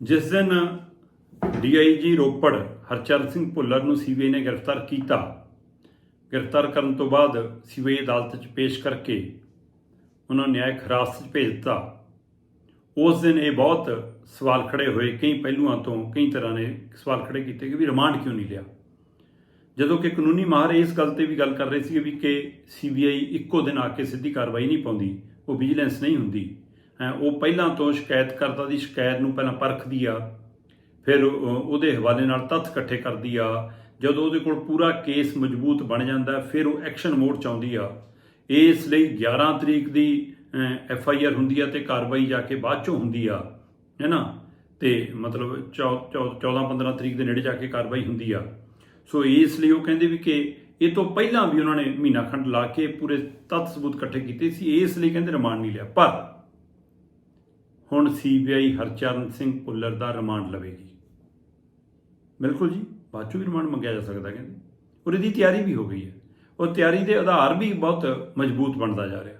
ਜਿਸ ਦਿਨ ਡੀਆਈਜੀ ਰੋਪੜ ਹਰਚਰਨ ਸਿੰਘ ਭੁੱਲਰ ਨੂੰ ਸੀਬੀਆਈ ਨੇ ਗ੍ਰਿਫਤਾਰ ਕੀਤਾ, ਗ੍ਰਿਫਤਾਰ ਕਰਨ ਤੋਂ ਬਾਅਦ ਸੀਬੀਆਈ ਅਦਾਲਤ 'ਚ ਪੇਸ਼ ਕਰਕੇ ਉਹਨਾਂ ਨੂੰ ਨਿਆਇਕ ਹਿਰਾਸਤ 'ਚ ਭੇਜ ਦਿੱਤਾ। ਉਸ ਦਿਨ ਇਹ ਬਹੁਤ ਸਵਾਲ ਖੜੇ ਹੋਏ, ਕਈ ਪਹਿਲੂਆਂ ਤੋਂ ਕਈ ਤਰ੍ਹਾਂ ਨੇ ਸਵਾਲ ਖੜੇ ਕੀਤੇ ਕਿ ਵੀ ਰਿਮਾਂਡ ਕਿਉਂ ਨਹੀਂ ਲਿਆ? ਜਦੋਂ ਕਿ ਕਾਨੂੰਨੀ ਮਾਹਰ ਇਸ ਗੱਲ ਤੇ ਵੀ ਗੱਲ ਕਰ ਰਹੇ ਸੀ ਵੀ ਕਿ ਸੀਬੀਆਈ ਇੱਕੋ ਦਿਨ ਆ ਕੇ ਸਿੱਧੀ ਕਾਰਵਾਈ ਨਹੀਂ ਪਾਉਂਦੀ, ਉਹ ਵਿਜੀਲੈਂਸ ਨਹੀਂ ਹੁੰਦੀ। ਉਹ ਪਹਿਲਾਂ ਤੋਂ ਸ਼ਿਕਾਇਤਕਰਤਾ ਦੀ ਸ਼ਿਕਾਇਤ ਨੂੰ ਪਹਿਲਾਂ ਪਰਖਦੀ ਆ, ਫਿਰ ਉਹਦੇ ਹਵਾਲੇ ਨਾਲ ਤੱਥ ਇਕੱਠੇ ਕਰਦੀ ਆ। ਜਦੋਂ ਉਹਦੇ ਕੋਲ ਪੂਰਾ ਕੇਸ ਮਜ਼ਬੂਤ ਬਣ ਜਾਂਦਾ, ਫਿਰ ਉਹ ਐਕਸ਼ਨ ਮੋਡ ਚ ਆਉਂਦੀ ਆ। ਇਸ ਲਈ 11 ਤਰੀਕ ਦੀ ਐਫ ਆਈ ਆਰ ਹੁੰਦੀ ਆ ਤੇ ਕਾਰਵਾਈ ਜਾ ਕੇ ਬਾਅਦ ਚੋਂ ਹੁੰਦੀ ਆ, ਹੈ ਨਾ? ਤੇ ਮਤਲਬ 14 15 ਤਰੀਕ ਦੇ ਨੇੜੇ ਜਾ ਕੇ ਕਾਰਵਾਈ ਹੁੰਦੀ ਆ। ਸੋ ਇਸ ਲਈ ਉਹ ਕਹਿੰਦੇ ਵੀ ਕਿ ਇਹ ਤੋਂ ਪਹਿਲਾਂ ਵੀ ਉਹਨਾਂ ਨੇ ਮਹੀਨਾ ਖੰਡ ਲਾ ਕੇ ਪੂਰੇ ਤੱਥ ਸਬੂਤ ਇਕੱਠੇ ਕੀਤੇ ਸੀ, ਇਸ ਲਈ ਕਹਿੰਦੇ ਰਿਮਾਂਡ ਨਹੀਂ ਲਿਆ। ਪਰ ਹੁਣ ਸੀਬੀਆਈ ਹਰਚਰਨ ਸਿੰਘ ਭੁੱਲਰ ਦਾ ਰਿਮਾਂਡ ਲਵੇਗੀ। ਬਿਲਕੁਲ ਜੀ, ਬਾਅਦ ਚੋਂ ਵੀ ਰਿਮਾਂਡ ਮੰਗਿਆ ਜਾ ਸਕਦਾ ਕਹਿੰਦੇ। ਔਰ ਇਹਦੀ ਤਿਆਰੀ ਵੀ ਹੋ ਗਈ ਹੈ। ਉਹ ਤਿਆਰੀ ਦੇ ਆਧਾਰ ਵੀ ਬਹੁਤ ਮਜ਼ਬੂਤ ਬਣਦਾ ਜਾ ਰਿਹਾ।